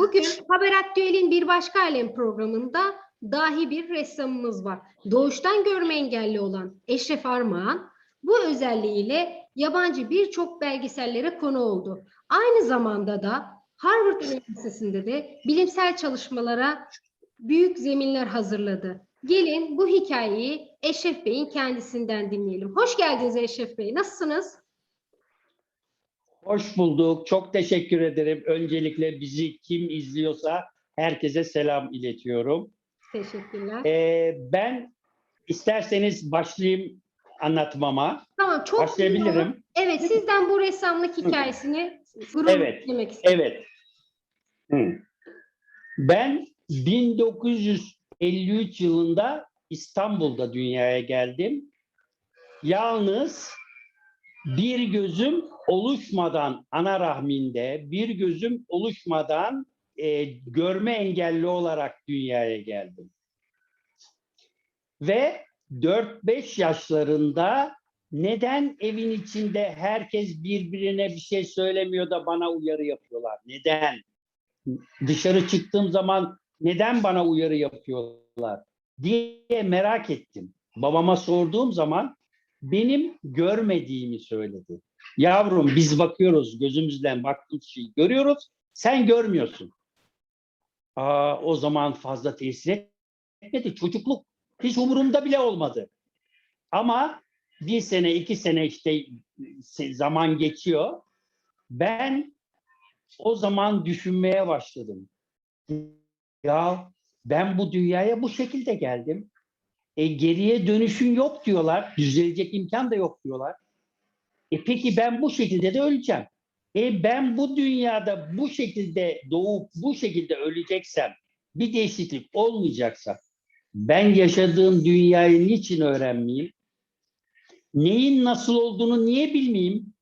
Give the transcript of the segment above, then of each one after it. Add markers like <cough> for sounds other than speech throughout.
Bugün Haber Aktüel'in Bir Başka Alem programında dahi bir ressamımız var. Doğuştan görme engelli olan Eşref Armağan bu özelliğiyle yabancı birçok belgesellere konu oldu. Aynı zamanda da Harvard Üniversitesi'nde de bilimsel çalışmalara büyük zeminler hazırladı. Gelin bu hikayeyi Eşref Bey'in kendisinden dinleyelim. Hoş geldiniz Eşref Bey. Nasılsınız? Hoş bulduk. Çok teşekkür ederim. Öncelikle bizi kim izliyorsa herkese selam iletiyorum. Teşekkürler. Ee, ben isterseniz başlayayım anlatmama. Tamam çok Başlayabilirim. Evet sizden bu ressamlık hikayesini gurur Evet, dinlemek istiyorum. Evet. Hı. Ben 1953 yılında İstanbul'da dünyaya geldim. Yalnız bir gözüm oluşmadan ana rahminde, bir gözüm oluşmadan e, görme engelli olarak dünyaya geldim. Ve 4-5 yaşlarında neden evin içinde herkes birbirine bir şey söylemiyor da bana uyarı yapıyorlar? Neden? Dışarı çıktığım zaman neden bana uyarı yapıyorlar diye merak ettim. Babama sorduğum zaman benim görmediğimi söyledi. Yavrum biz bakıyoruz gözümüzden baktığımız şeyi görüyoruz. Sen görmüyorsun. Aa, o zaman fazla tesir etmedi. Çocukluk hiç umurumda bile olmadı. Ama bir sene, iki sene işte zaman geçiyor. Ben o zaman düşünmeye başladım. Ya ben bu dünyaya bu şekilde geldim. E, geriye dönüşün yok diyorlar. Düzelecek imkan da yok diyorlar. E peki ben bu şekilde de öleceğim. E ben bu dünyada bu şekilde doğup bu şekilde öleceksem, bir değişiklik olmayacaksa, ben yaşadığım dünyayı niçin öğrenmeyeyim? Neyin nasıl olduğunu niye bilmeyeyim?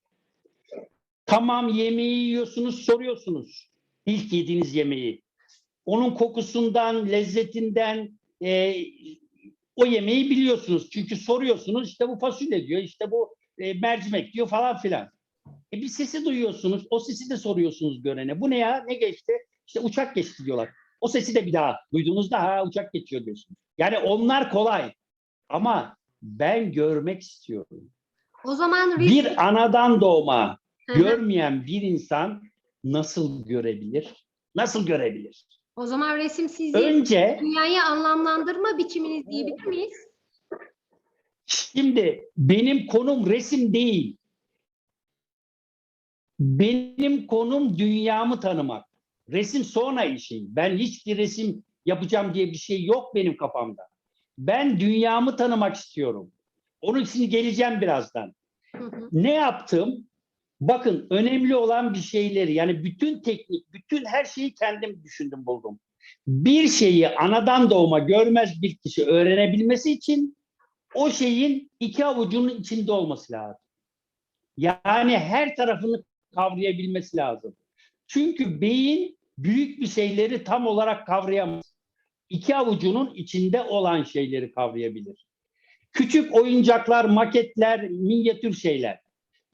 Tamam yemeği yiyorsunuz, soruyorsunuz. İlk yediğiniz yemeği. Onun kokusundan, lezzetinden e, o yemeği biliyorsunuz. Çünkü soruyorsunuz işte bu fasulye diyor, işte bu e, mercimek diyor falan filan. E bir sesi duyuyorsunuz, o sesi de soruyorsunuz görene. Bu ne ya, ne geçti? İşte uçak geçti diyorlar. O sesi de bir daha duyduğunuzda ha uçak geçiyor diyorsunuz. Yani onlar kolay. Ama ben görmek istiyorum. O zaman Bir anadan doğma görmeyen bir insan nasıl görebilir? Nasıl görebilir? O zaman resim sizin Önce dünyayı anlamlandırma biçiminiz diyebilir miyiz? Şimdi benim konum resim değil. Benim konum dünyamı tanımak. Resim sonra işim. Ben hiçbir resim yapacağım diye bir şey yok benim kafamda. Ben dünyamı tanımak istiyorum. Onun için geleceğim birazdan. Hı hı. Ne yaptım? Bakın önemli olan bir şeyleri yani bütün teknik, bütün her şeyi kendim düşündüm buldum. Bir şeyi anadan doğma görmez bir kişi öğrenebilmesi için o şeyin iki avucunun içinde olması lazım. Yani her tarafını kavrayabilmesi lazım. Çünkü beyin büyük bir şeyleri tam olarak kavrayamaz. İki avucunun içinde olan şeyleri kavrayabilir. Küçük oyuncaklar, maketler, minyatür şeyler.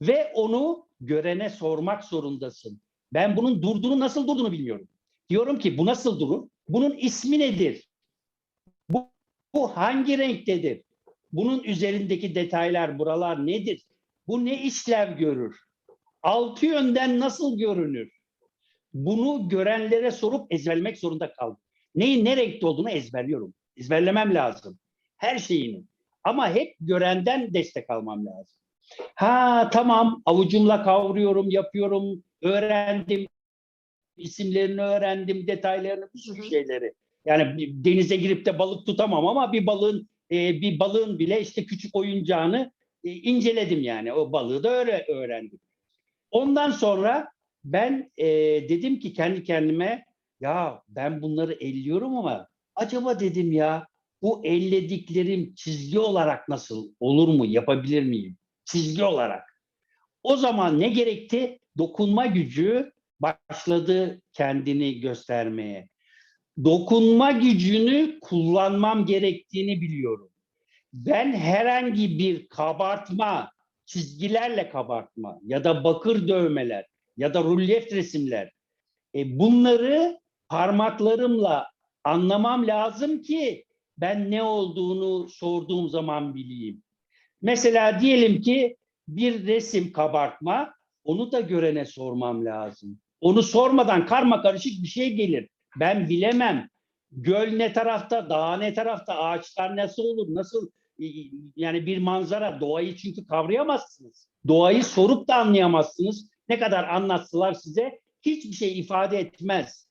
Ve onu görene sormak zorundasın. Ben bunun durduğunu nasıl durduğunu bilmiyorum. Diyorum ki bu nasıl durur? Bunun ismi nedir? Bu, bu hangi renktedir? Bunun üzerindeki detaylar, buralar nedir? Bu ne işlev görür? Altı yönden nasıl görünür? Bunu görenlere sorup ezberlemek zorunda kaldım. Neyin ne renkte olduğunu ezberliyorum. Ezberlemem lazım. Her şeyini. Ama hep görenden destek almam lazım. Ha tamam avucumla kavruyorum, yapıyorum, öğrendim. isimlerini öğrendim, detaylarını, bir sürü şeyleri. Yani denize girip de balık tutamam ama bir balığın e, bir balığın bile işte küçük oyuncağını e, inceledim yani. O balığı da öyle öğrendim. Ondan sonra ben e, dedim ki kendi kendime ya ben bunları elliyorum ama acaba dedim ya bu ellediklerim çizgi olarak nasıl olur mu yapabilir miyim? Çizgi olarak. O zaman ne gerekti? Dokunma gücü başladı kendini göstermeye. Dokunma gücünü kullanmam gerektiğini biliyorum. Ben herhangi bir kabartma, çizgilerle kabartma ya da bakır dövmeler ya da rulyef resimler e, bunları parmaklarımla anlamam lazım ki ben ne olduğunu sorduğum zaman bileyim. Mesela diyelim ki bir resim kabartma, onu da görene sormam lazım. Onu sormadan karma karışık bir şey gelir. Ben bilemem. Göl ne tarafta, dağ ne tarafta, ağaçlar nasıl olur, nasıl yani bir manzara, doğayı çünkü kavrayamazsınız. Doğayı sorup da anlayamazsınız. Ne kadar anlatsalar size hiçbir şey ifade etmez.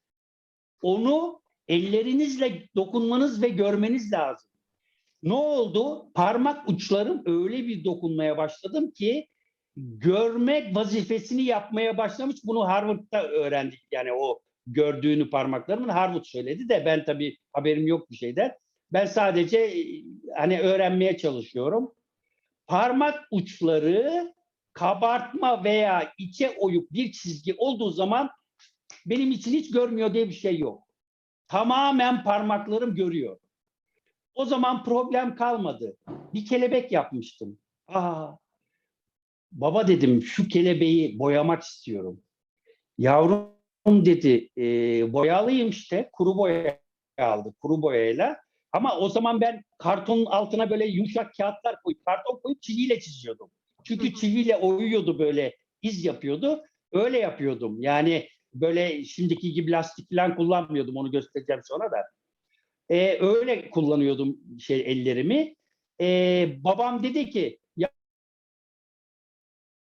Onu ellerinizle dokunmanız ve görmeniz lazım. Ne oldu? Parmak uçlarım öyle bir dokunmaya başladım ki görmek vazifesini yapmaya başlamış. Bunu Harvard'da öğrendik. Yani o gördüğünü parmaklarımın Harvard söyledi de ben tabii haberim yok bir şeyden. Ben sadece e, hani öğrenmeye çalışıyorum. Parmak uçları kabartma veya içe oyuk bir çizgi olduğu zaman benim için hiç görmüyor diye bir şey yok. Tamamen parmaklarım görüyor. O zaman problem kalmadı. Bir kelebek yapmıştım. Aa, baba dedim şu kelebeği boyamak istiyorum. Yavrum dedi e, boyalıyım işte kuru boya aldı kuru boyayla. Ama o zaman ben kartonun altına böyle yumuşak kağıtlar koyup karton koyup çiviyle çiziyordum. Çünkü çiviyle oyuyordu böyle iz yapıyordu. Öyle yapıyordum. Yani böyle şimdiki gibi lastik falan kullanmıyordum. Onu göstereceğim sonra da. Ee, öyle kullanıyordum şey ellerimi. Ee, babam dedi ki "Ya-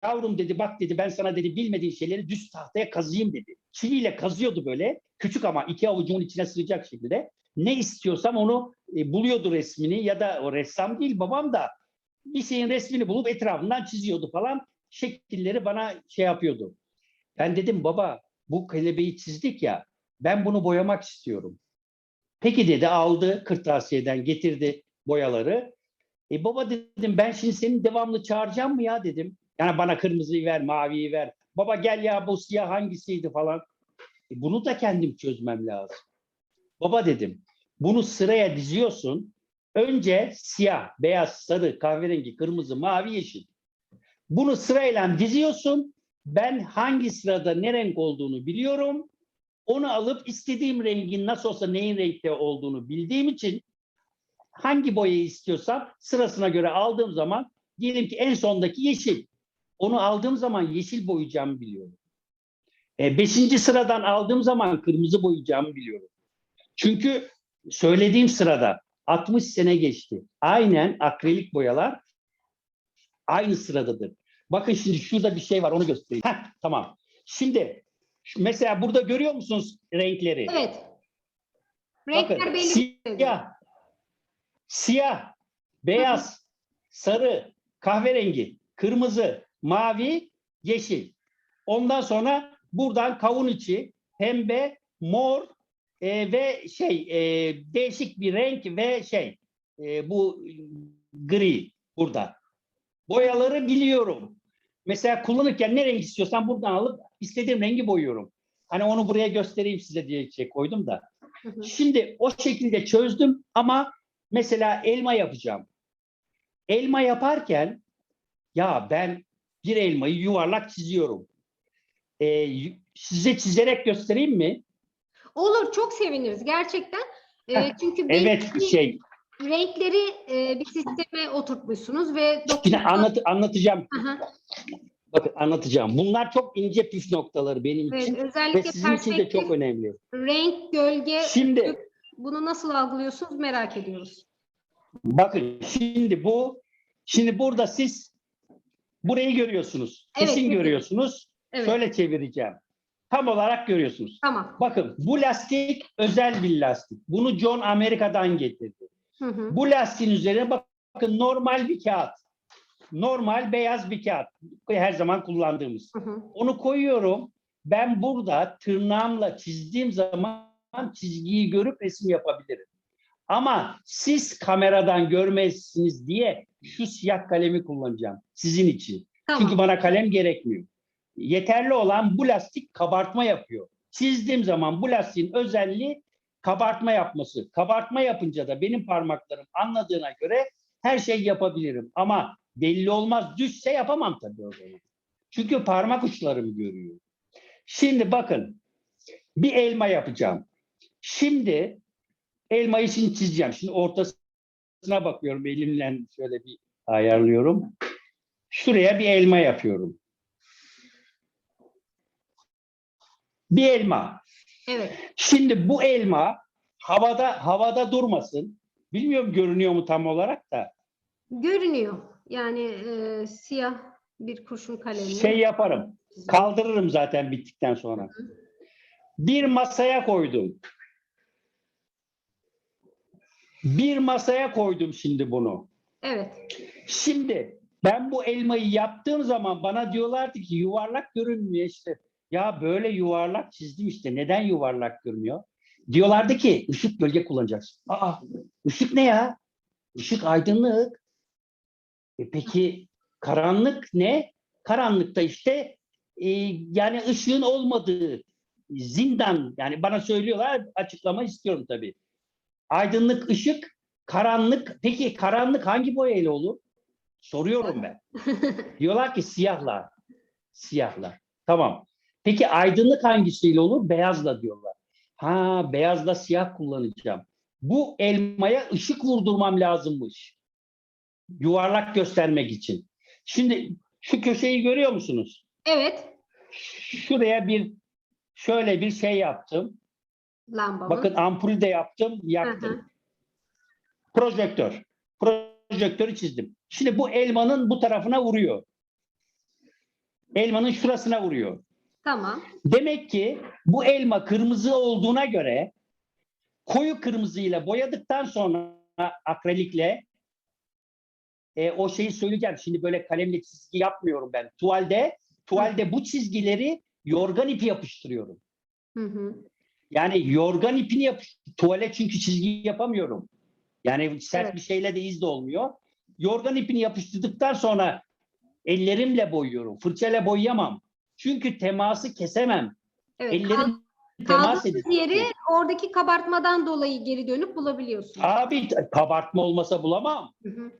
yavrum dedi bak dedi ben sana dedi bilmediğin şeyleri düz tahtaya kazıyım dedi. Çiviyle kazıyordu böyle. Küçük ama iki avucumun içine sığacak şekilde. Ne istiyorsam onu e, buluyordu resmini ya da o ressam değil babam da bir şeyin resmini bulup etrafından çiziyordu falan. Şekilleri bana şey yapıyordu. Ben dedim baba bu kelebeği çizdik ya ben bunu boyamak istiyorum. Peki dedi aldı kırtasiyeden getirdi boyaları. E baba dedim ben şimdi seni devamlı çağıracağım mı ya dedim. Yani bana kırmızıyı ver, maviyi ver. Baba gel ya bu siyah hangisiydi falan. E bunu da kendim çözmem lazım. Baba dedim bunu sıraya diziyorsun. Önce siyah, beyaz, sarı, kahverengi, kırmızı, mavi, yeşil. Bunu sırayla diziyorsun. Ben hangi sırada ne renk olduğunu biliyorum. Onu alıp istediğim rengin nasıl olsa neyin renkte olduğunu bildiğim için hangi boyayı istiyorsam sırasına göre aldığım zaman diyelim ki en sondaki yeşil. Onu aldığım zaman yeşil boyayacağımı biliyorum. E, beşinci sıradan aldığım zaman kırmızı boyayacağımı biliyorum. Çünkü söylediğim sırada 60 sene geçti. Aynen akrilik boyalar aynı sıradadır. Bakın şimdi şurada bir şey var onu göstereyim. Heh, tamam. Şimdi mesela burada görüyor musunuz renkleri? Evet. Renkler Bakın belli. siyah, siyah, beyaz, sarı, kahverengi, kırmızı, mavi, yeşil. Ondan sonra buradan kavun içi, pembe, mor e, ve şey e, değişik bir renk ve şey e, bu gri burada. Boyaları biliyorum. Mesela kullanırken ne renk istiyorsam buradan alıp istediğim rengi boyuyorum. Hani onu buraya göstereyim size diye şey koydum da. Şimdi o şekilde çözdüm ama mesela elma yapacağım. Elma yaparken ya ben bir elmayı yuvarlak çiziyorum. Ee, size çizerek göstereyim mi? Olur çok seviniriz gerçekten. E, Heh, çünkü Evet şey renkleri e, bir sisteme oturtmuşsunuz ve yine dokuzda- anlat, anlatacağım. Aha, Bakın anlatacağım. Bunlar çok ince püf noktaları benim evet, için ve özellikle sizin için de çok önemli. renk, gölge Şimdi bunu nasıl algılıyorsunuz merak ediyoruz. bakın şimdi bu şimdi burada siz burayı görüyorsunuz. Evet, Kesin evet. görüyorsunuz. Evet Şöyle çevireceğim. Tam olarak görüyorsunuz. tamam. Bakın bu lastik özel bir lastik. Bunu John Amerika'dan getirdi. Hı hı. Bu lastiğin üzerine bakın normal bir kağıt. Normal beyaz bir kağıt. Her zaman kullandığımız. Hı hı. Onu koyuyorum. Ben burada tırnağımla çizdiğim zaman çizgiyi görüp resim yapabilirim. Ama siz kameradan görmezsiniz diye şu siyah kalemi kullanacağım sizin için. Tamam. Çünkü bana kalem gerekmiyor. Yeterli olan bu lastik kabartma yapıyor. Çizdiğim zaman bu lastiğin özelliği kabartma yapması. Kabartma yapınca da benim parmaklarım anladığına göre her şey yapabilirim. Ama belli olmaz düşse yapamam tabii o zaman. Çünkü parmak uçlarım görüyor. Şimdi bakın bir elma yapacağım. Şimdi elmayı şimdi çizeceğim. Şimdi ortasına bakıyorum. Elimle şöyle bir ayarlıyorum. Şuraya bir elma yapıyorum. Bir elma. Evet. Şimdi bu elma havada havada durmasın. Bilmiyorum görünüyor mu tam olarak da. Görünüyor. Yani e, siyah bir kurşun kalemle. Şey yaparım. Kaldırırım zaten bittikten sonra. Bir masaya koydum. Bir masaya koydum şimdi bunu. Evet. Şimdi ben bu elmayı yaptığım zaman bana diyorlardı ki yuvarlak görünmüyor işte. Ya böyle yuvarlak çizdim işte. Neden yuvarlak görünüyor? Diyorlardı ki ışık gölge kullanacaksın. Aa ışık ne ya? Işık aydınlık. E peki karanlık ne? Karanlıkta işte e, yani ışığın olmadığı zindan yani bana söylüyorlar açıklama istiyorum tabii. Aydınlık ışık, karanlık. Peki karanlık hangi boyayla olur? Soruyorum ben. <laughs> Diyorlar ki siyahla. Siyahla. Tamam. Peki aydınlık hangisiyle olur? Beyazla diyorlar. Ha beyazla siyah kullanacağım. Bu elmaya ışık vurdurmam lazımmış. Yuvarlak göstermek için. Şimdi şu köşeyi görüyor musunuz? Evet. Şuraya bir şöyle bir şey yaptım. Lambamız. Bakın ampul de yaptım, yaktım. hı. Projektör. Projektörü çizdim. Şimdi bu elmanın bu tarafına vuruyor. Elmanın şurasına vuruyor. Tamam. Demek ki bu elma kırmızı olduğuna göre koyu kırmızıyla boyadıktan sonra akrelikle e, o şeyi söyleyeceğim. Şimdi böyle kalemle çizgi yapmıyorum ben. Tuvalde tuvalde bu çizgileri yorgan ipi yapıştırıyorum. Hı hı. Yani yorgan ipini yap tuvale çünkü çizgi yapamıyorum. Yani sert Evet. bir şeyle de iz de olmuyor. Yorgan ipini yapıştırdıktan sonra ellerimle boyuyorum. Fırçayla boyayamam. Çünkü teması kesemem. Evet. Ellerim Kal- temas edecek. yeri oradaki kabartmadan dolayı geri dönüp bulabiliyorsunuz. Abi kabartma olmasa bulamam. Hı hı.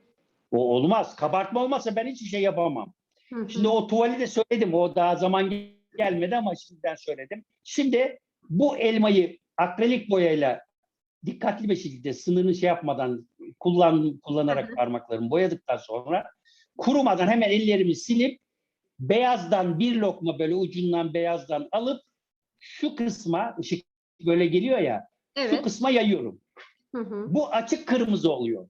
O olmaz. Kabartma olmasa ben hiçbir şey yapamam. Hı hı. Şimdi o tuvali de söyledim. O daha zaman gelmedi ama şimdiden söyledim. Şimdi bu elmayı akrilik boyayla dikkatli bir şekilde sınırını şey yapmadan kullan, kullanarak parmaklarımı boyadıktan sonra kurumadan hemen ellerimi silip beyazdan bir lokma böyle ucundan beyazdan alıp şu kısma ışık böyle geliyor ya şu Evet. kısma yayıyorum. Hı hı. Bu açık kırmızı oluyor.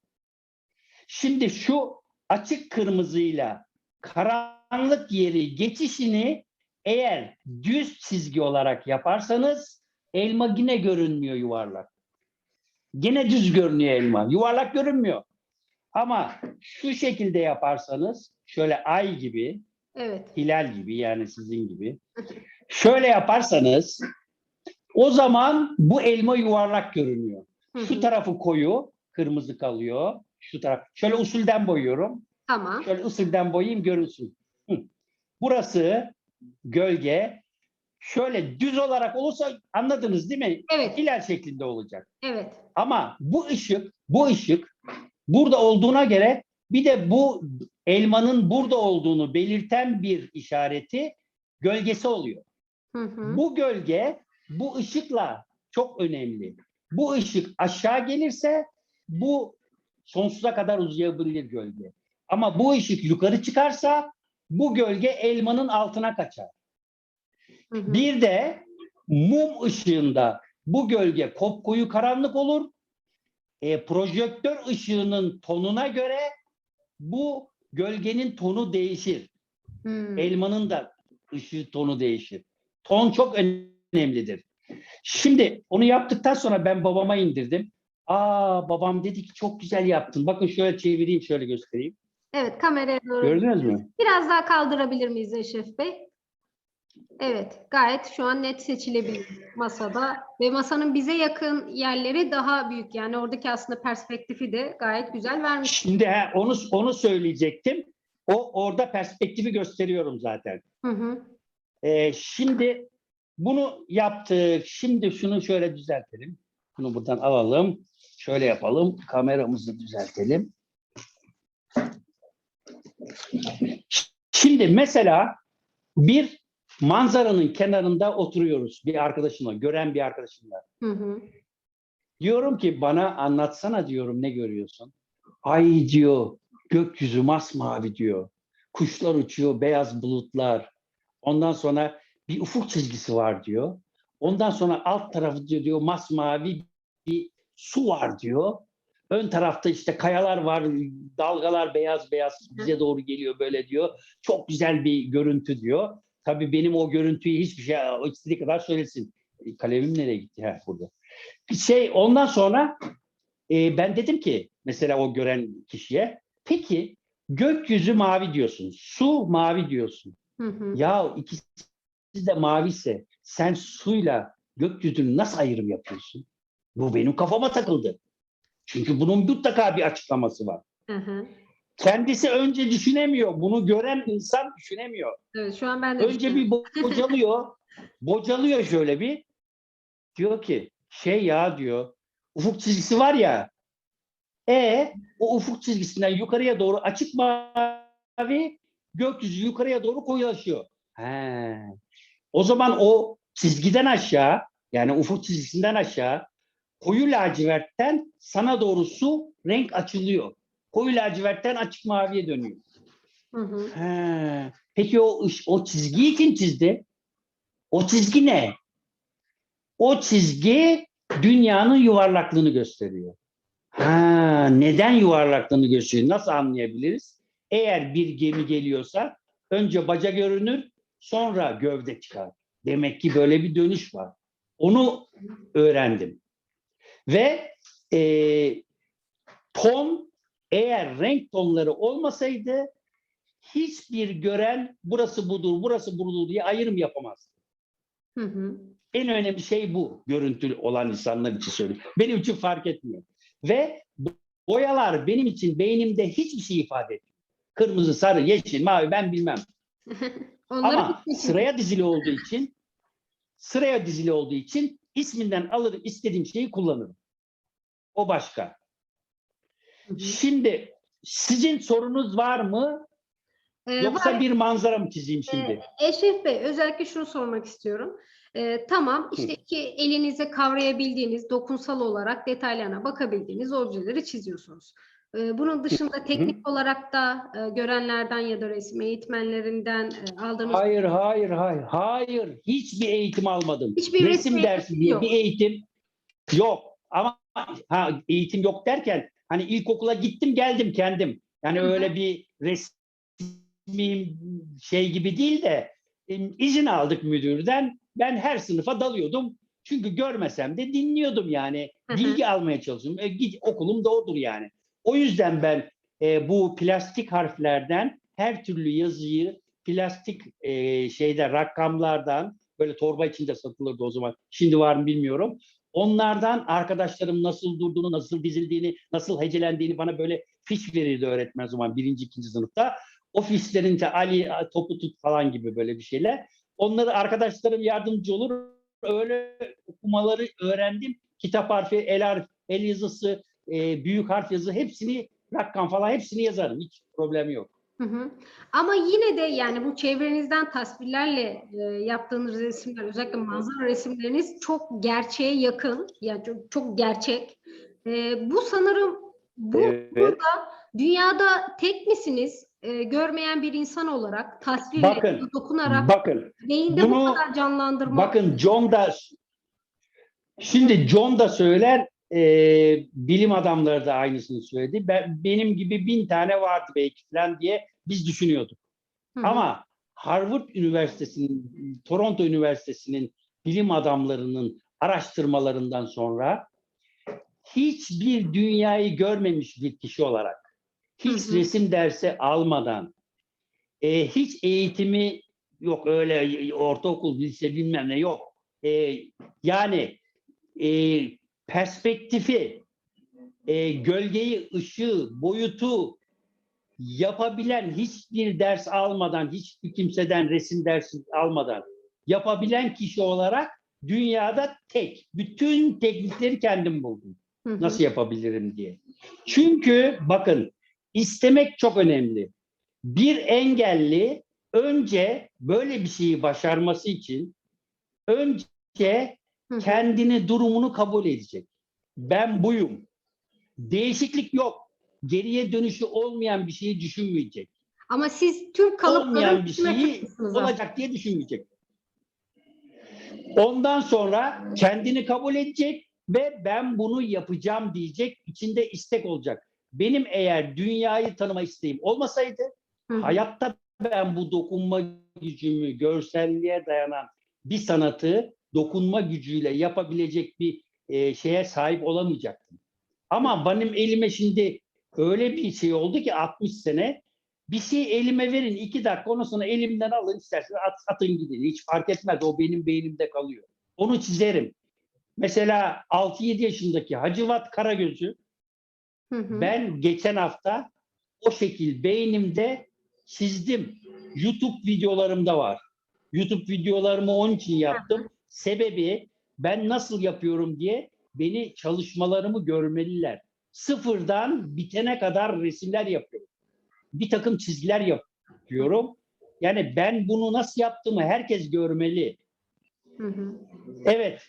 Şimdi şu açık kırmızıyla karanlık yeri geçişini eğer düz çizgi olarak yaparsanız elma yine görünmüyor yuvarlak. Yine düz görünüyor elma. Yuvarlak görünmüyor. Ama şu şekilde yaparsanız şöyle ay gibi, Evet. hilal gibi yani sizin gibi. Şöyle yaparsanız o zaman bu elma yuvarlak görünüyor. Şu tarafı koyu, kırmızı kalıyor. Şu taraf. Şöyle usulden boyuyorum. Tamam. Şöyle usulden boyayayım görünsün. Hı. Burası gölge. Şöyle düz olarak olursa anladınız değil mi? Evet. Hilal şeklinde olacak. Evet. Ama bu ışık, bu ışık burada olduğuna göre bir de bu elmanın burada olduğunu belirten bir işareti gölgesi oluyor. Hı hı. Bu gölge bu ışıkla çok önemli. Bu ışık aşağı gelirse bu sonsuza kadar uzayabilir gölge. Ama bu ışık yukarı çıkarsa bu gölge elmanın altına kaçar. Hı hı. Bir de mum ışığında bu gölge kopkoyu karanlık olur. E, projektör ışığının tonuna göre bu gölgenin tonu değişir. Hı. Elmanın da ışığı tonu değişir. Ton çok önemlidir. Şimdi onu yaptıktan sonra ben babama indirdim. Aa babam dedi ki çok güzel yaptın. Bakın şöyle çevireyim şöyle göstereyim. Evet kameraya doğru. Gördünüz mü? Biraz daha kaldırabilir miyiz Eşref Bey? Evet, gayet şu an net seçilebilir masada ve masanın bize yakın yerleri daha büyük. Yani oradaki aslında perspektifi de gayet güzel vermiş. Şimdi he, onu onu söyleyecektim. O orada perspektifi gösteriyorum zaten. Hı hı. Ee, şimdi bunu yaptık. Şimdi şunu şöyle düzeltelim. Bunu buradan alalım. Şöyle yapalım. Kameramızı düzeltelim. Şimdi mesela bir manzaranın kenarında oturuyoruz bir arkadaşımla, gören bir arkadaşımla. Hı hı. Diyorum ki bana anlatsana diyorum ne görüyorsun? Ay diyor gökyüzü masmavi diyor. Kuşlar uçuyor beyaz bulutlar. Ondan sonra bir ufuk çizgisi var diyor. Ondan sonra alt tarafı diyor, diyor masmavi bir su var diyor. Ön tarafta işte kayalar var, dalgalar beyaz beyaz bize doğru geliyor böyle diyor. Çok güzel bir görüntü diyor. Tabii benim o görüntüyü hiçbir şey istediği kadar söylesin. E, Kalemim nereye gitti? Ha, burada. Şey ondan sonra e, ben dedim ki mesela o gören kişiye peki gökyüzü mavi diyorsun, su mavi diyorsun. Hı hı. Ya ikisi de maviyse sen suyla gökyüzünü nasıl ayrım yapıyorsun? Bu benim kafama takıldı. Çünkü bunun mutlaka bir açıklaması var. Hı hı. Kendisi önce düşünemiyor. Bunu gören insan düşünemiyor. Evet şu an ben de Önce bir bo- <laughs> bocalıyor. bocalıyor şöyle bir. Diyor ki şey ya diyor. Ufuk çizgisi var ya. E o ufuk çizgisinden yukarıya doğru açık mavi gökyüzü yukarıya doğru koyulaşıyor. He. O zaman o çizgiden aşağı yani ufuk çizgisinden aşağı koyu lacivertten sana doğru su renk açılıyor. Koyu lacivertten açık maviye dönüyor. Hı hı. He. Peki o o çizgiyi kim çizdi? O çizgi ne? O çizgi dünyanın yuvarlaklığını gösteriyor. Ha, neden yuvarlaklığını gösteriyor? Nasıl anlayabiliriz? Eğer bir gemi geliyorsa önce baca görünür, sonra gövde çıkar. Demek ki böyle bir dönüş var. Onu öğrendim. Ve e, ton eğer renk tonları olmasaydı hiçbir gören burası budur, burası budur diye ayrım yapamaz. Hı hı. En önemli şey bu. Görüntülü olan insanlar için söylüyorum. Benim için fark etmiyor. Ve boyalar benim için beynimde hiçbir şey ifade etmiyor. Kırmızı, sarı, yeşil, mavi ben bilmem. <laughs> Ama sıraya dizili olduğu için sıraya dizili olduğu için isminden alır istediğim şeyi kullanırım. O başka. Şimdi sizin sorunuz var mı? Ee, Yoksa var. bir manzara mı çizeyim şimdi? Eşref Bey özellikle şunu sormak istiyorum. Ee, tamam işte ki elinize kavrayabildiğiniz dokunsal olarak detaylarına bakabildiğiniz objeleri çiziyorsunuz. Bunun dışında teknik olarak da görenlerden ya da resim eğitmenlerinden aldığınız Hayır, hayır, hayır, hayır. Hiçbir eğitim almadım. Hiçbir resim resim dersi diye yok. bir eğitim yok. Ama ha, eğitim yok derken hani ilkokula gittim geldim kendim. Yani Hı hı. öyle bir resmi şey gibi değil de izin aldık müdürden. Ben her sınıfa dalıyordum. Çünkü görmesem de dinliyordum yani. Hı hı. Bilgi almaya çalışıyorum. E, git, okulum da odur yani. O yüzden ben e, bu plastik harflerden her türlü yazıyı plastik e, şeyde rakamlardan böyle torba içinde satılırdı o zaman. Şimdi var mı bilmiyorum. Onlardan arkadaşlarım nasıl durduğunu, nasıl dizildiğini, nasıl hecelendiğini bana böyle fiş verirdi öğretmen zaman birinci, ikinci sınıfta. O fişlerinde Ali topu tut falan gibi böyle bir şeyler. Onları arkadaşlarım yardımcı olur. Öyle okumaları öğrendim. Kitap harfi, el harfi, el yazısı, e, büyük harf yazı hepsini rakam falan hepsini yazarım. Hiç problem yok. Hı hı. Ama yine de yani bu çevrenizden tasvirlerle e, yaptığınız resimler özellikle manzara resimleriniz çok gerçeğe yakın. Yani çok, çok gerçek. E, bu sanırım bu Evet. dünyada tek misiniz? E, görmeyen bir insan olarak tasvirle Bakın, dokunarak Bakın beyinde bu bunu- kadar canlandırma. Bakın John da şimdi John da söyler e, bilim adamları da aynısını söyledi. Ben, benim gibi bin tane vardı belki falan diye biz düşünüyorduk. Hı. Ama Harvard Üniversitesi'nin, Toronto Üniversitesi'nin bilim adamlarının araştırmalarından sonra hiçbir dünyayı görmemiş bir kişi olarak, hiç Hı hı. resim dersi almadan, e, hiç eğitimi yok öyle ortaokul, lise bilmem ne yok. E, yani e, perspektifi, e, gölgeyi, ışığı, boyutu yapabilen hiçbir ders almadan, hiçbir kimseden resim dersi almadan yapabilen kişi olarak dünyada tek. Bütün teknikleri kendim buldum. Nasıl yapabilirim diye. Çünkü bakın istemek çok önemli. Bir engelli önce böyle bir şeyi başarması için önce Hı hı. kendini durumunu kabul edecek. Ben buyum. Değişiklik yok. Geriye dönüşü olmayan bir şeyi düşünmeyecek. Ama siz tüm kalıpların Olmayan bir şeyi olacak diye düşünmeyecek. Ondan sonra kendini kabul edecek ve ben bunu yapacağım diyecek. İçinde istek olacak. Benim eğer dünyayı tanıma isteğim olmasaydı Hı hı. hayatta ben bu dokunma gücümü, görselliğe dayanan bir sanatı dokunma gücüyle yapabilecek bir e, şeye sahip olamayacaktım. Ama benim elime şimdi öyle bir şey oldu ki 60 sene bir şey elime verin iki dakika ondan sonra elimden alın isterseniz at, atın gidin. Hiç fark etmez o benim beynimde kalıyor. Onu çizerim. Mesela 6-7 yaşındaki Hacivat Karagöz'ü Hı hı. ben geçen hafta o şekil beynimde çizdim. YouTube videolarımda var. YouTube videolarımı onun için yaptım. Sebebi ben nasıl yapıyorum diye beni çalışmalarımı görmeliler. Sıfırdan bitene kadar resimler yapıyorum. Bir takım çizgiler yapıyorum. Yani ben bunu nasıl yaptığımı herkes görmeli. Hı hı. Evet,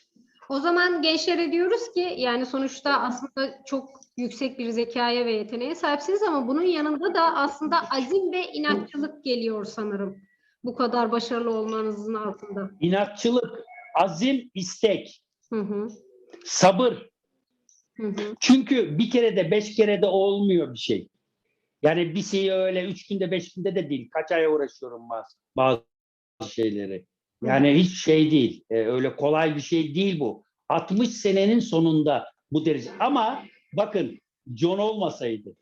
O zaman gençlere diyoruz ki yani sonuçta aslında çok yüksek bir zekaya ve yeteneğe sahipsiniz ama bunun yanında da aslında azim ve inatçılık geliyor sanırım. Bu kadar başarılı olmanızın altında. inatçılık, azim, istek, Hı hı. sabır, Hı hı. Çünkü bir kere de beş kere de olmuyor bir şey. Yani bir şeyi öyle üç günde beş günde de değil. Kaç aya uğraşıyorum bazı, bazı şeyleri. Yani hiç şey değil. e, öyle kolay bir şey değil bu. 60 senenin sonunda bu derece. Ama bakın John olmasaydı,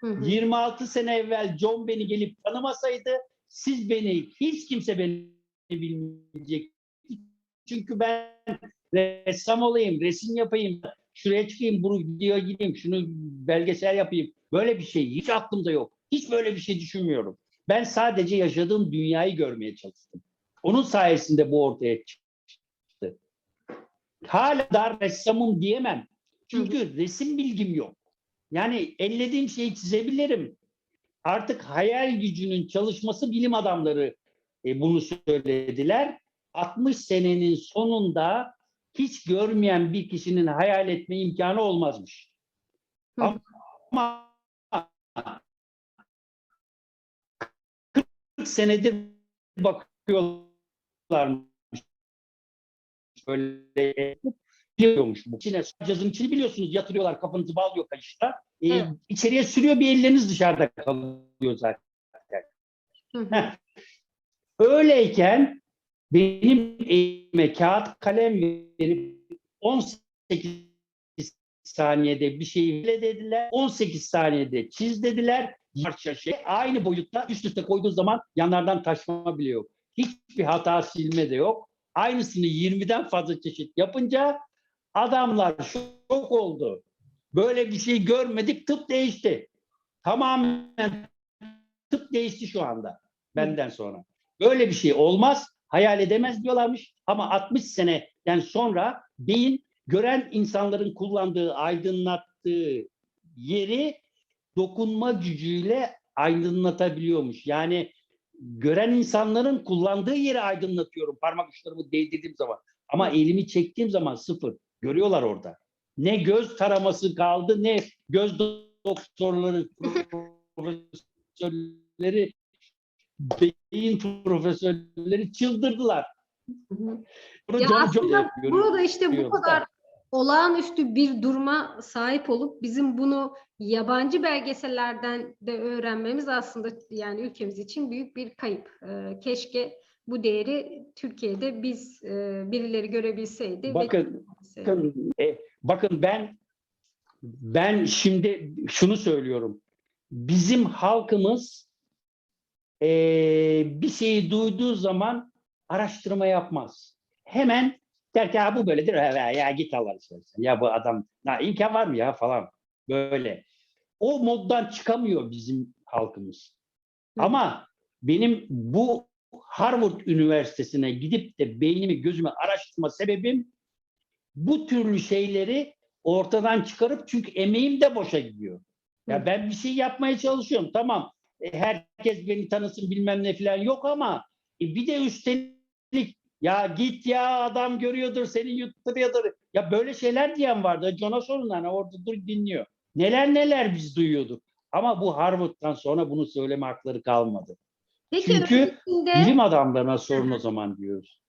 Hı hı. 26 sene evvel John beni gelip tanımasaydı siz beni hiç kimse beni bilmeyecek. Çünkü ben ressam olayım, resim yapayım, şuraya çıkayım, videoya gideyim, şunu belgesel yapayım. Böyle bir şey hiç aklımda yok. Hiç böyle bir şey düşünmüyorum. Ben sadece yaşadığım dünyayı görmeye çalıştım. Onun sayesinde bu ortaya çıktı. Hala da ressamım diyemem. Çünkü resim bilgim yok. Yani ellediğim şeyi çizebilirim. Artık hayal gücünün çalışması bilim adamları e, bunu söylediler. 60 senenin sonunda hiç görmeyen bir kişinin hayal etme imkanı olmazmış. Hı. Ama 40 senedir bakıyorlarmış. Böyle bu. İçine cazın içini biliyorsunuz yatırıyorlar kafanızı bağlıyor kayışta. Ee, içeriye sürüyor bir elleriniz dışarıda kalıyor zaten. Hı hı. Öyleyken benim elime kağıt kalem verip 18 saniyede bir şeyi bile dediler. 18 saniyede çiz dediler. Parça şey aynı boyutta üst üste koyduğu zaman yanlardan taşma bile yok. Hiçbir hata silme de yok. Aynısını 20'den fazla çeşit yapınca adamlar şok oldu. Böyle bir şey görmedik tıp değişti. Tamamen tıp değişti şu anda benden sonra. Böyle bir şey olmaz, hayal edemez diyorlarmış. Ama 60 seneden sonra beyin gören insanların kullandığı, aydınlattığı yeri dokunma gücüyle aydınlatabiliyormuş. Yani gören insanların kullandığı yeri aydınlatıyorum parmak uçlarımı değdirdiğim zaman. Ama elimi çektiğim zaman sıfır. Görüyorlar orada. Ne göz taraması kaldı ne göz doktorları, profesörleri beyin profesörleri çıldırdılar. Bunu Ya John aslında John burada işte bu kadar olağanüstü bir duruma sahip olup bizim bunu yabancı belgesellerden de öğrenmemiz aslında yani ülkemiz için büyük bir kayıp. Ee, keşke bu değeri Türkiye'de biz e, birileri görebilseydi. Bakın, bakın, e, bakın ben ben şimdi şunu söylüyorum. Bizim halkımız e, bir şeyi duyduğu zaman araştırma yapmaz. Hemen der ki "Ha, bu böyledir. Ya, ya git Allah istersen. Ya bu adam ya, imkan var mı ya falan. Böyle. O moddan çıkamıyor bizim halkımız. Hı. Ama benim bu Harvard Üniversitesi'ne gidip de beynimi gözümü araştırma sebebim bu türlü şeyleri ortadan çıkarıp çünkü emeğim de boşa gidiyor. Ya ben bir şey yapmaya çalışıyorum tamam. E, herkes beni tanısın bilmem ne falan yok ama e, bir de üstelik Ya git ya adam görüyordur seni yutturuyordur. Ya böyle şeyler diyen vardı. John'a sorun hani orada dur dinliyor. Neler neler biz duyuyorduk. Ama bu Harvard'dan sonra bunu söyleme hakları kalmadı. Peki Çünkü öncesinde Bilim adamlarına sorun o zaman diyoruz.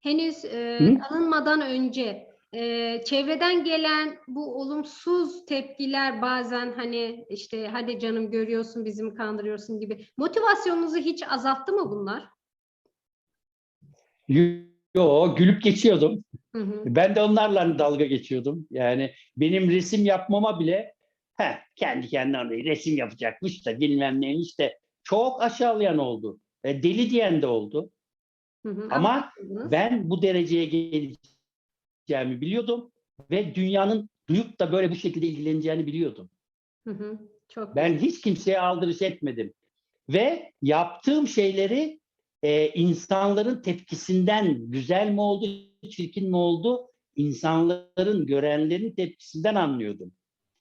henüz e, Hı? alınmadan önce e, çevreden gelen bu olumsuz tepkiler bazen hani işte hadi canım görüyorsun bizim kandırıyorsun gibi motivasyonunuzu hiç azalttı mı bunlar? Yo gülüp geçiyordum. Hı hı. Ben de onlarla dalga geçiyordum. Yani benim resim yapmama bile he, kendi kendine resim yapacakmış da bilmem neymiş de çok aşağılayan oldu. E, deli diyen de oldu. Hı hı. Ama Anlattınız. ben bu dereceye geleceğimi biliyordum ve dünyanın duyup da böyle bu şekilde ilgileneceğini biliyordum. Hı hı. Çok Ben hiç kimseye aldırış etmedim. Ve yaptığım şeyleri e, insanların tepkisinden güzel mi oldu, çirkin mi oldu, insanların, görenlerin tepkisinden anlıyordum.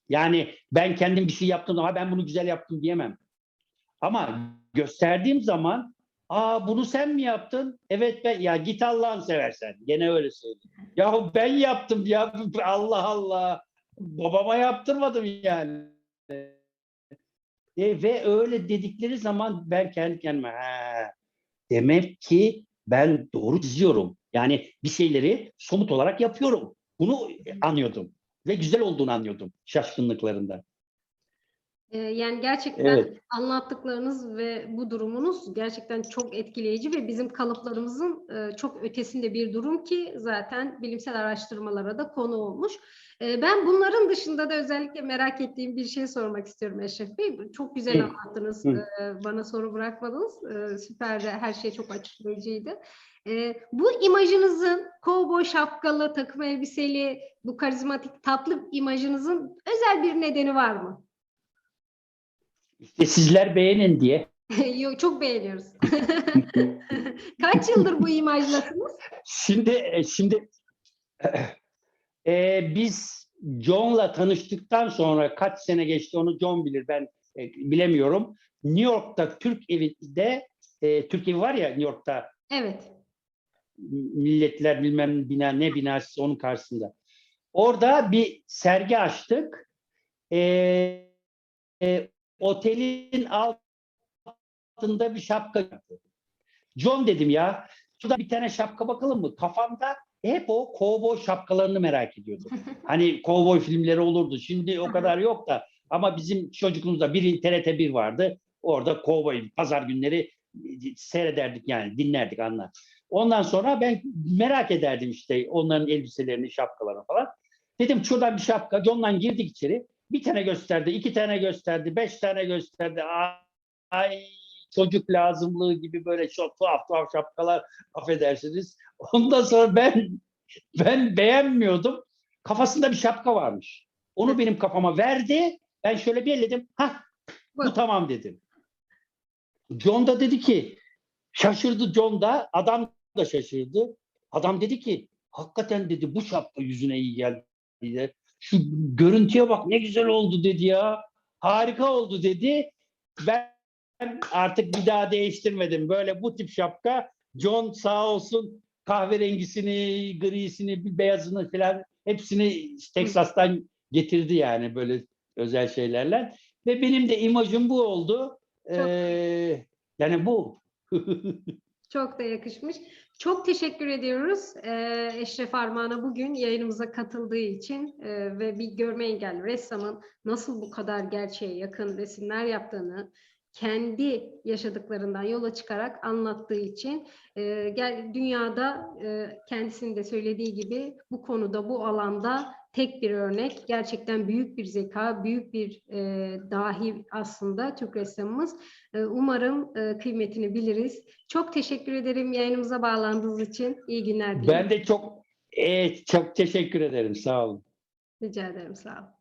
Yani ben kendim bir şey yaptım ama ben bunu güzel yaptım diyemem. Ama gösterdiğim zaman Aa bunu sen mi yaptın? Evet ben ya git Allah'ını seversen. Gene öyle söyleyeyim. Ya ben yaptım ya <laughs> Allah Allah. Babama yaptırmadım yani. E, ve öyle dedikleri zaman ben kendi kendime "Ha, demek ki ben doğru çiziyorum. Yani bir şeyleri somut olarak yapıyorum. Bunu anlıyordum. Ve güzel olduğunu anlıyordum şaşkınlıklarında. Ee, yani gerçekten Evet. anlattıklarınız ve bu durumunuz gerçekten çok etkileyici ve bizim kalıplarımızın e, çok ötesinde bir durum ki zaten bilimsel araştırmalara da konu olmuş. E, ben bunların dışında da özellikle merak ettiğim bir şey sormak istiyorum Eşref Bey. Çok güzel anlattınız. E, bana soru bırakmadınız. E, süperdi. Her şey çok açıklayıcıydı. Bu imajınızın kovboy şapkalı, takım elbiseli, bu karizmatik tatlı imajınızın özel bir nedeni var mı? İşte sizler beğenin diye. <laughs> Yok, çok beğeniyoruz. <laughs> Kaç yıldır bu imajlasınız? Şimdi e, şimdi <clears throat> e, biz John'la tanıştıktan sonra kaç sene geçti onu John bilir ben e, bilemiyorum. New York'ta Türk evinde e, Türk evi var ya New York'ta Evet. milletler bilmem bina ne binası onun karşısında. Orada bir sergi açtık. E, e, otelin altında bir şapka. John dedim ya şurada bir tane şapka bakalım mı? Kafamda hep o kovboy şapkalarını merak ediyordum. <laughs> hani kovboy filmleri olurdu. Şimdi o kadar yok da ama bizim çocukluğumuzda bir TRT 1 vardı. Orada kovboy pazar günleri seyrederdik yani dinlerdik anlar. Ondan sonra ben merak ederdim işte onların elbiselerini, şapkalarını falan. Dedim şuradan bir şapka. John'la girdik içeri. Bir tane gösterdi, iki tane gösterdi, beş tane gösterdi. Ay çocuk lazımlığı gibi böyle çok tuhaf tuhaf şapkalar affedersiniz. Ondan sonra ben ben beğenmiyordum. Kafasında bir şapka varmış. Onu benim kafama verdi. Ben şöyle bir elledim. Ha bu tamam dedim. John da dedi ki şaşırdı John da adam da şaşırdı. Adam dedi ki hakikaten dedi bu şapka yüzüne iyi geldi. Şu görüntüye bak ne güzel oldu dedi ya. Harika oldu dedi. Ben artık bir daha değiştirmedim. Böyle bu tip şapka John sağ olsun kahverengisini, grisini, beyazını falan hepsini Teksas'tan getirdi yani böyle özel şeylerle. Ve benim de imajım bu oldu. Ee, yani bu. <laughs> Çok da yakışmış. Çok teşekkür ediyoruz eee, Eşref Armağan'a bugün yayınımıza katıldığı için ve bir görme engelli ressamın nasıl bu kadar gerçeğe yakın resimler yaptığını kendi yaşadıklarından yola çıkarak anlattığı için dünyada eee, kendisinin de söylediği gibi bu konuda bu alanda tek bir örnek gerçekten büyük bir zeka büyük bir eee, dahi aslında Türk ressamımız. Eee, Umarım eee, kıymetini biliriz. Çok teşekkür ederim yayınımıza bağlandığınız için. İyi günler dilerim. Ben de çok e, çok teşekkür ederim. Sağ olun. Rica ederim. Sağ olun.